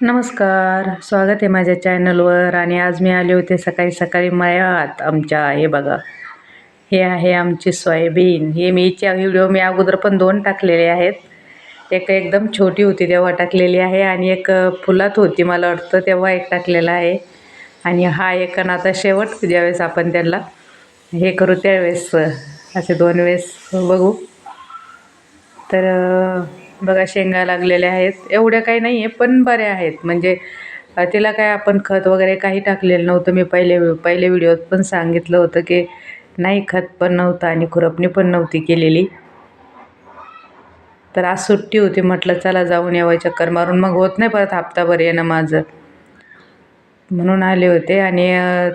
नमस्कार स्वागत आहे माझ्या चॅनलवर आणि आज मी आले होते सकाळी सकाळी मळ्यात आमच्या हे बघा हे आहे आमची सोयाबीन. हे मीच्या व्हिडिओ मी अगोदर पण दोन टाकलेले आहेत. एक एकदम छोटी होती तेव्हा टाकलेली आहे आणि एक फुलात होती मला वाटतं तेव्हा एक टाकलेला आहे. आणि हा एक आता शेवट ज्यावेळेस आपण त्याला हे करू त्यावेळेस असे दोन वेळेस बघू. तर बघा शेंगा लागलेल्या आहेत. एवढ्या काही नाही आहे पण बऱ्या आहेत. म्हणजे तिला काय आपण खत वगैरे काही टाकलेलं नव्हतं. मी पहिले पहिले व्हिडिओत पण सांगितलं होतं की नाही खत पण नव्हतं आणि खुरपणी पण नव्हती केलेली. तर आज सुट्टी होती. म्हटलं चला जाऊन यावं चक्कर मारून. मग होत नाही परत हप्ताभर येणं माझं. म्हणून आले होते. आणि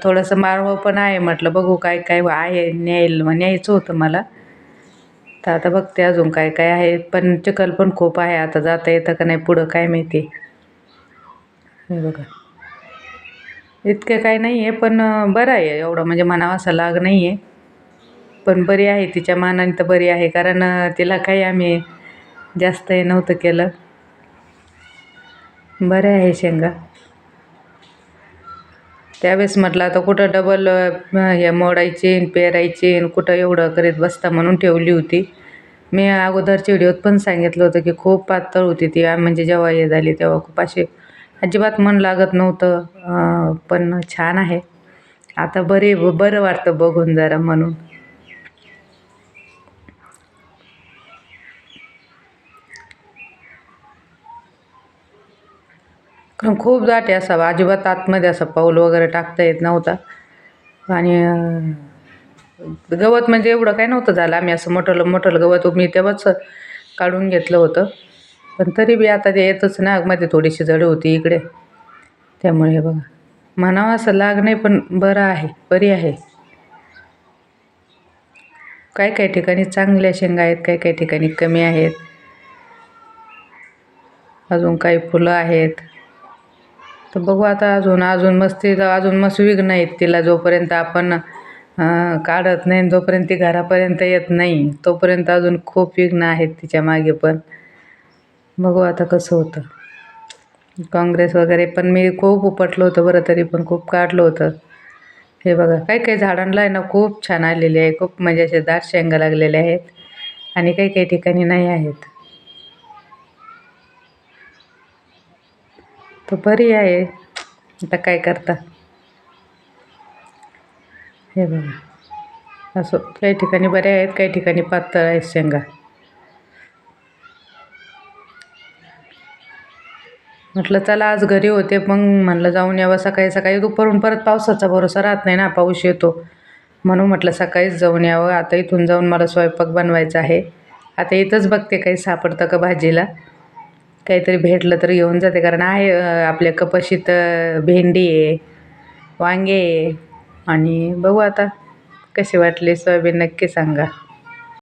थोडंसं मारवं पण आहे. म्हटलं बघू काय काय आहे. न्यायला न्यायचं होतं मला. तर आता बघते अजून काय काय आहे. पण चिखल पण खूप आहे. आता जाता येतं का नाही पुढं काय माहिती. हे बघा. इतकं काय नाही आहे पण बरं आहे. एवढं म्हणजे म्हणावं असा लाग नाही आहे पण बरी आहे. तिच्या मानाने तर बरी आहे. कारण तिला काही आम्ही जास्त हे नव्हतं केलं. बरं आहे शेंगा. त्यावेळेस म्हटलं आता कुठं डबल हे मोडायचे पेरायचे कुठं एवढं करीत बसता म्हणून ठेवली होती. मी अगोदरच्या व्हिडिओत पण सांगितलं होतं की खूप पातळ होती ती म्हणजे जेव्हा हे झाली तेव्हा खूप असे अजिबात मन लागत नव्हतं. पण छान आहे. आता बरे बरं वाटतं बघून जरा म्हणून. कारण खूप दाटे असावा अजिबात आतमध्ये असा पाऊल वगैरे टाकता येत नव्हता. आणि गवत म्हणजे एवढं काय नव्हतं झालं. आम्ही असं मोठं मोठं गवत मी तेव्हाच काढून घेतलं होतं. पण तरी बी आता ते येतच ना मध्ये थोडीशी जड होती इकडे. त्यामुळे हे बघा. म्हणावं असं लाग नाही पण बरं आहे बरी आहे. काय काही ठिकाणी चांगल्या शेंगा आहेत काही काही ठिकाणी कमी आहेत? अजून काही फुलं आहेत? तर बघू आता अजून अजून मस्ती अजून मस्त विघ्न आहेत तिला जोपर्यंत आपण काढत नाही जोपर्यंत ती घरापर्यंत येत नाही तोपर्यंत अजून खूप विघ्न आहेत तिच्यामागे पण. बघू आता कसं होतं. काँग्रेस वगैरे पण मी खूप उपटलं होतं बरं तरी पण खूप काढलं होतं. हे बघा काही काही झाडांना आहे ना खूप छान आलेले आहे खूप म्हणजे असे दाट शेंगा लागलेले आहेत आणि काही काही ठिकाणी नाही आहेत. तो बरी आहे. आता काय करता? हे बघा. असं काही ठिकाणी बऱ्या आहेत काही ठिकाणी पातळ आहेत शेंगा. म्हटलं चला आज घरी होते मग म्हटलं जाऊन यावं. सकाळी सकाळी दुपारून परत पावसाचा भरोसा राहत नाही ना पाऊस येतो. म्हणून म्हटलं सकाळीच जाऊन यावं. आता इथून जाऊन मला स्वयंपाक बनवायचा आहे. आता इथंच बघते काही सापडतं का भाजीला. काहीतरी भेटलं तर घेऊन जाते कारण आहे आपल्या कपाशीत भेंडी आहे वांगे आहे. आणि बघू आता कसे वाटले सोयाबीन नक्की सांगा.